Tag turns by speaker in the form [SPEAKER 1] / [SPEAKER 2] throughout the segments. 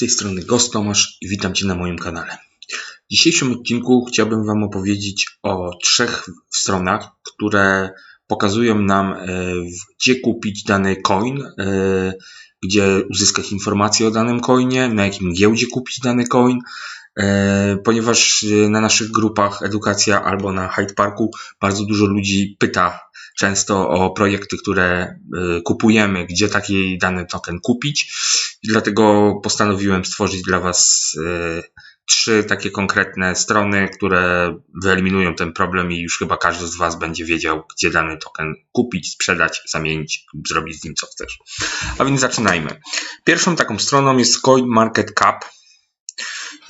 [SPEAKER 1] tej strony Ghost Tomasz i witam Cię na moim kanale. W dzisiejszym odcinku chciałbym Wam opowiedzieć o trzech stronach, które pokazują nam, e, gdzie kupić dany coin, e, gdzie uzyskać informacje o danym coinie, na jakim giełdzie kupić dany coin, ponieważ na naszych grupach Edukacja albo na Hyde Parku bardzo dużo ludzi pyta często o projekty, które kupujemy, gdzie taki dany token kupić. I dlatego postanowiłem stworzyć dla Was trzy takie konkretne strony, które wyeliminują ten problem i już chyba każdy z Was będzie wiedział, gdzie dany token kupić, sprzedać, zamienić, zrobić z nim co chcesz. A więc zaczynajmy. Pierwszą taką stroną jest CoinMarketCap.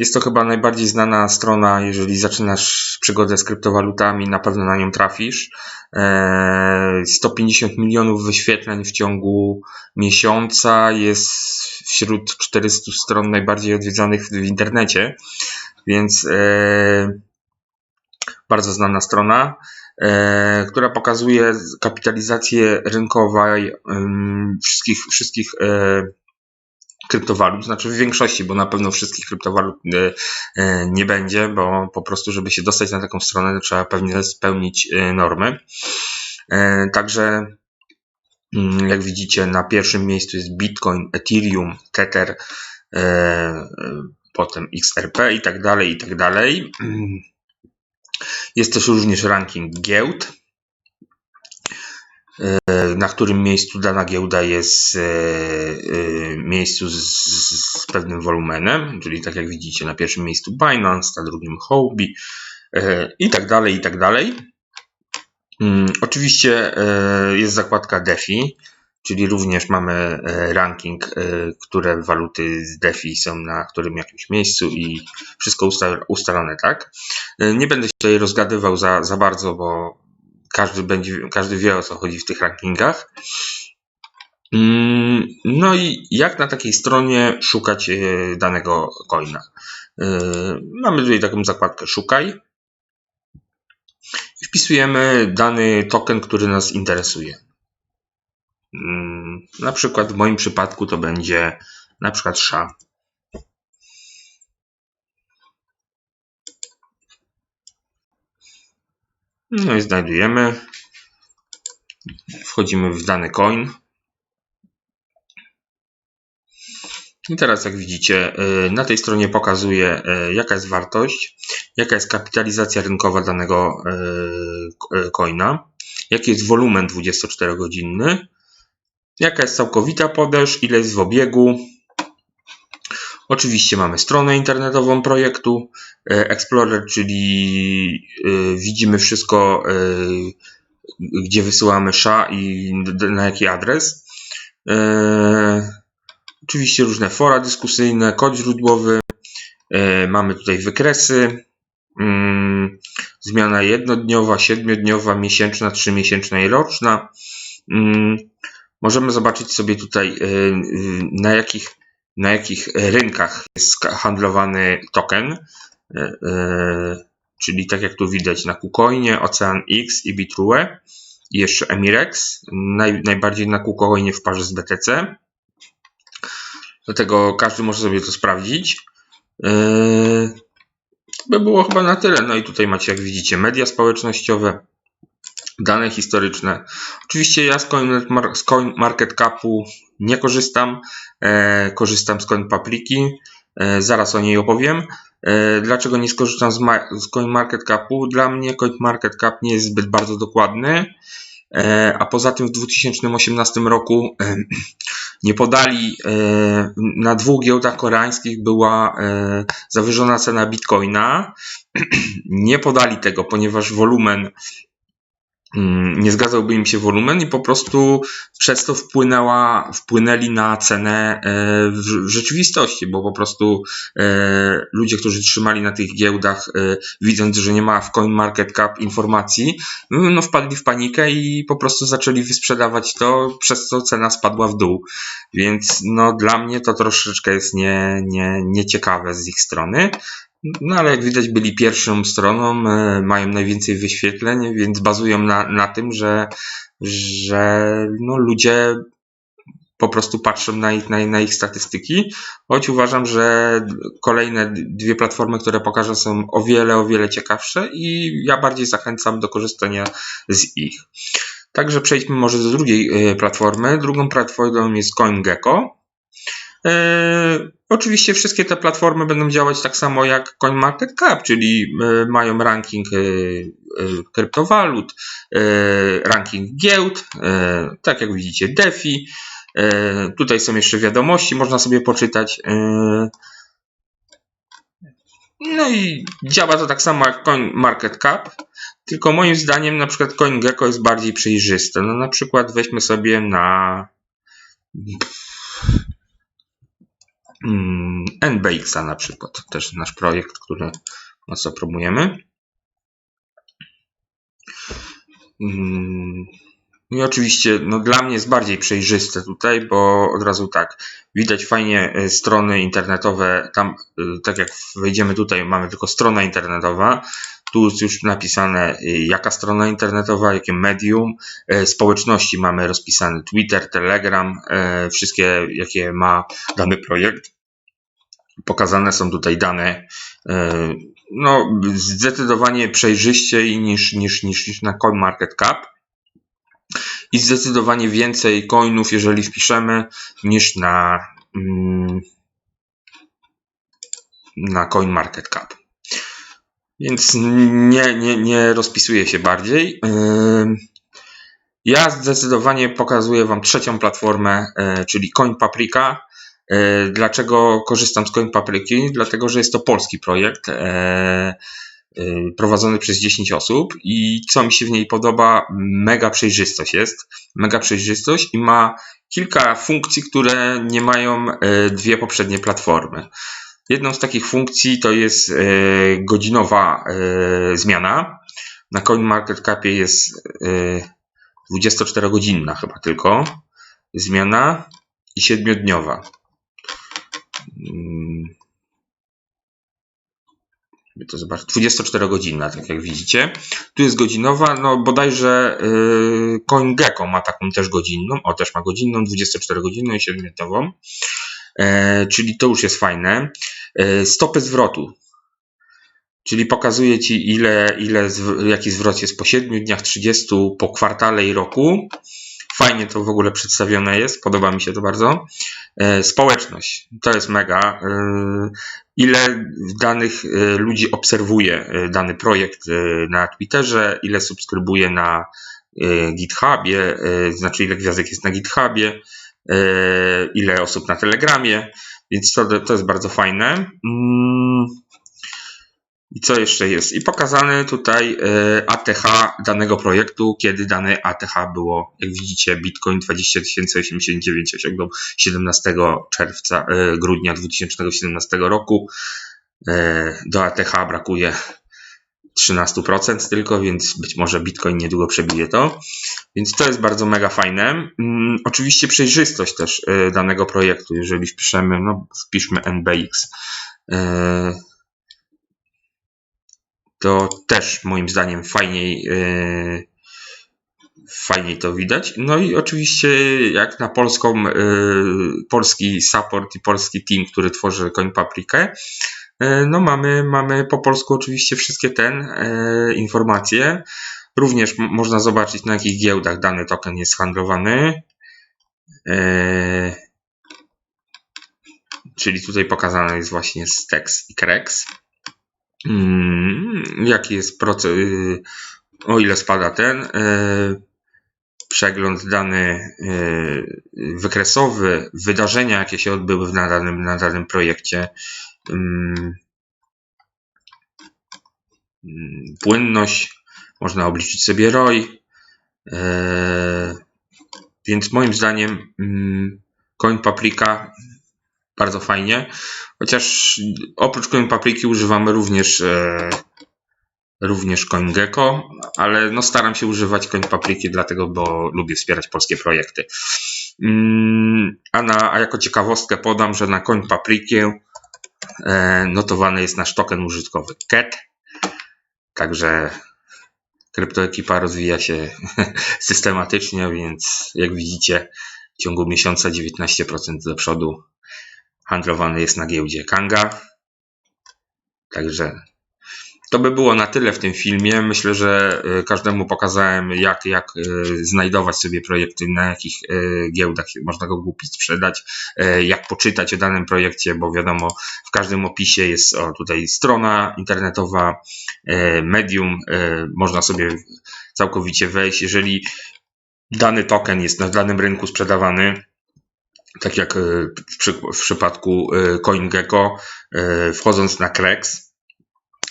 [SPEAKER 1] Jest to chyba najbardziej znana strona, jeżeli zaczynasz przygodę z kryptowalutami, na pewno na nią trafisz. 150 eee, milionów wyświetleń w ciągu miesiąca jest wśród 400 stron najbardziej odwiedzanych w internecie, więc eee, bardzo znana strona, eee, która pokazuje kapitalizację rynkową wszystkich, wszystkich kryptowalut, znaczy w większości, bo na pewno wszystkich kryptowalut e, e, nie będzie, bo po prostu, żeby się dostać na taką stronę, trzeba pewnie spełnić e, normy. Także mm, jak widzicie, na pierwszym miejscu jest Bitcoin, Ethereum, Tether, potem XRP i tak dalej, i tak dalej. Jest też również ranking giełd. E, na którym miejscu dana giełda jest e, e, miejscu z, z pewnym wolumenem, czyli tak jak widzicie na pierwszym miejscu Binance, na drugim Huobi i tak dalej, i tak dalej. Mm, oczywiście jest zakładka DeFi, czyli również mamy ranking, które waluty z DeFi są na którym jakimś miejscu i wszystko ustalone, tak? Nie będę się tutaj rozgadywał za, za bardzo, bo każdy, będzie, każdy wie o co chodzi w tych rankingach. Mm, no i jak na takiej stronie szukać e, danego coina? E, mamy tutaj taką zakładkę szukaj. Wpisujemy dany token, który nas interesuje. Mm, na przykład w moim przypadku to będzie na przykład SHA. No i znajdujemy. Wchodzimy w dany coin. I teraz jak widzicie, y, na tej stronie pokazuje y, jaka jest wartość, jaka jest kapitalizacja rynkowa danego y, coina, jaki jest wolumen 24-godzinny, jaka jest całkowita podaż, ile jest w obiegu, Oczywiście mamy stronę internetową projektu e, Explorer, czyli e, widzimy wszystko, e, gdzie wysyłamy SHA i na jaki adres. Oczywiście różne fora dyskusyjne, kod źródłowy. Mamy tutaj wykresy. Mm, zmiana jednodniowa, siedmiodniowa, miesięczna, trzymiesięczna i roczna. Mm, możemy zobaczyć sobie tutaj na jakich na jakich rynkach jest handlowany token, e, e, czyli tak jak tu widać na KuCoinie, Ocean X i Bitrue i jeszcze Emirex, naj, najbardziej na KuCoinie w parze z BTC. Dlatego każdy może sobie to sprawdzić. E, by było chyba na tyle. No i tutaj macie, jak widzicie, media społecznościowe, dane historyczne. Oczywiście ja z, Coin, z CoinMarketCapu nie korzystam, e, korzystam z CoinPapriki, e, zaraz o niej opowiem. E, dlaczego nie skorzystam z, z CoinMarketCapu? Dla mnie CoinMarketCap nie jest zbyt bardzo dokładny, e, a poza tym w 2018 roku e, nie podali, e, na dwóch giełdach koreańskich była zawyżona cena bitcoina. Nie podali tego, ponieważ wolumen nie zgadzałby im się wolumen i po prostu przez to wpłynęła, wpłynęli na cenę e, w rzeczywistości, bo po prostu e, ludzie, którzy trzymali na tych giełdach, e, widząc, że nie ma w CoinMarketCap informacji, mm, no wpadli w panikę i po prostu zaczęli wysprzedawać to, przez co cena spadła w dół. Więc no dla mnie to troszeczkę jest nie, nie, nieciekawe z ich strony. No ale jak widać byli pierwszą stroną, e, mają najwięcej wyświetleń, więc bazują na, na tym, że, że no, ludzie po prostu patrzę na ich, na, na ich statystyki, choć uważam, że kolejne dwie platformy, które pokażę są o wiele, o wiele ciekawsze i ja bardziej zachęcam do korzystania z ich. Także przejdźmy może do drugiej platformy. Drugą platformą jest CoinGecko. E, oczywiście wszystkie te platformy będą działać tak samo jak CoinMarketCap, czyli e, mają ranking e, kryptowalut, ranking giełd, tak jak widzicie DeFi. Tutaj są jeszcze wiadomości, można sobie poczytać. No i działa to tak samo jak CoinMarketCap, tylko moim zdaniem na przykład CoinGecko jest bardziej przejrzyste. No na przykład weźmy sobie na NBX-a na przykład, też nasz projekt, który mocno promujemy. Mm, I oczywiście no, dla mnie jest bardziej przejrzyste tutaj, bo od razu tak, widać fajnie e, strony internetowe. Tam, e, tak jak wejdziemy tutaj, mamy tylko strona internetowa. Tu już napisane, e, jaka strona internetowa, jakie medium. Społeczności mamy rozpisane Twitter, Telegram, wszystkie, jakie ma dany projekt. Pokazane są tutaj dane no, zdecydowanie przejrzyściej niż, niż, niż, niż na CoinMarketCap i zdecydowanie więcej coinów, jeżeli wpiszemy, niż na, mm, na CoinMarketCap. Więc nie, nie, nie rozpisuję się bardziej. Ja zdecydowanie pokazuję Wam trzecią platformę, e, czyli CoinPaprika. E, dlaczego korzystam z CoinPapriki? Dlatego, że jest to polski projekt e, prowadzony przez 10 osób i co mi się w niej podoba, mega przejrzystość jest. Mega przejrzystość i ma kilka funkcji, które nie mają dwie poprzednie platformy. Jedną z takich funkcji to jest godzinowa zmiana. Na CoinMarketCapie jest 24-godzinna chyba tylko zmiana i 7-dniowa. Hmm. To zobacz, 24 godzinna, tak jak widzicie. Tu jest godzinowa, no bodajże CoinGecko ma taką też godzinną, o też ma godzinną, 24 godzinną i 7-dniową. E, czyli to już jest fajne. E, stopy zwrotu. Czyli pokazuje Ci ile, ile jaki zwrot jest po 7 dniach, 30, po kwartale i roku. Fajnie to w ogóle przedstawione jest, podoba mi się to bardzo. E, społeczność, to jest mega. Ile danych ludzi obserwuje dany projekt na Twitterze, ile subskrybuje na GitHubie, znaczy ile gwiazdek jest na GitHubie, ile osób na Telegramie, więc to, to jest bardzo fajne. Mm, i co jeszcze jest? I pokazany tutaj e, ATH danego projektu, kiedy dane ATH było, jak widzicie, Bitcoin 20 089 osiągnął 17 czerwca, e, grudnia 2017 roku. E, do ATH brakuje 13% tylko, więc być może Bitcoin niedługo przebije to. Więc to jest bardzo mega fajne. Mm, oczywiście przejrzystość też danego projektu, jeżeli wpiszemy, no wpiszmy NBX to też moim zdaniem fajniej, yy, fajniej to widać. No i oczywiście jak na polską, polski support i polski team, który tworzy Coin Paprikę, no mamy, mamy po polsku oczywiście wszystkie ten informacje. Również można zobaczyć na jakich giełdach dany token jest handlowany. Czyli tutaj pokazane jest właśnie Stex i Krex. Mm, jaki jest proces, y, o ile spada ten y, przegląd dany y, wykresowy, wydarzenia, jakie się odbyły na danym, na danym projekcie, mm, mm, płynność, można obliczyć sobie ROI, więc moim zdaniem Coin Paprika bardzo fajnie. Chociaż oprócz Coin Papriki używamy również e, również CoinGecko, ale no staram się używać Coin Papriki dlatego, bo lubię wspierać polskie projekty. Mm, a, na, a jako ciekawostkę podam, że na Coin Paprikę e, notowany jest nasz token użytkowy CAT. Także kryptoekipa rozwija się systematycznie, więc jak widzicie w ciągu miesiąca 19% do przodu handlowany jest na giełdzie Kanga. Także to by było na tyle w tym filmie. Myślę, że y, każdemu pokazałem, jak, jak y, znajdować sobie projekty, na jakich y, giełdach można go kupić, sprzedać, jak poczytać o danym projekcie, bo wiadomo, w każdym opisie jest o, tutaj strona internetowa, medium, można sobie całkowicie wejść. Jeżeli dany token jest na danym rynku sprzedawany, tak jak w, przy, w przypadku CoinGecko, wchodząc na Krex,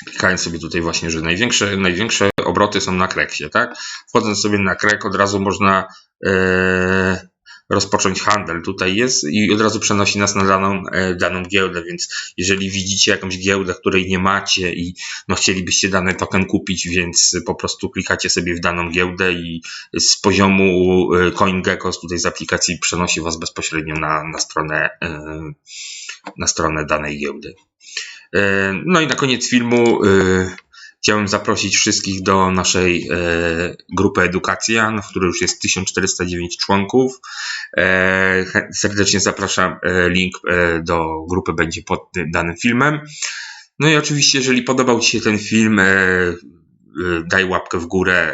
[SPEAKER 1] klikając sobie tutaj właśnie, że największe, największe obroty są na Kreksie, tak? Wchodząc sobie na Krek od razu można e, rozpocząć handel. Tutaj jest i od razu przenosi nas na daną, e, daną giełdę, więc jeżeli widzicie jakąś giełdę, której nie macie i no, chcielibyście dany token kupić, więc po prostu klikacie sobie w daną giełdę i z poziomu e, CoinGecko tutaj z aplikacji przenosi Was bezpośrednio na, na, stronę, e, na stronę danej giełdy. E, no i na koniec filmu e, chciałem zaprosić wszystkich do naszej e, grupy Edukacja, w której już jest 1409 członków. Serdecznie zapraszam. Link do grupy będzie pod danym filmem. No i oczywiście, jeżeli podobał Ci się ten film, daj łapkę w górę,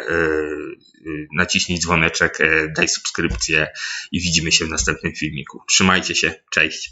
[SPEAKER 1] naciśnij dzwoneczek, daj subskrypcję i widzimy się w następnym filmiku. Trzymajcie się, cześć.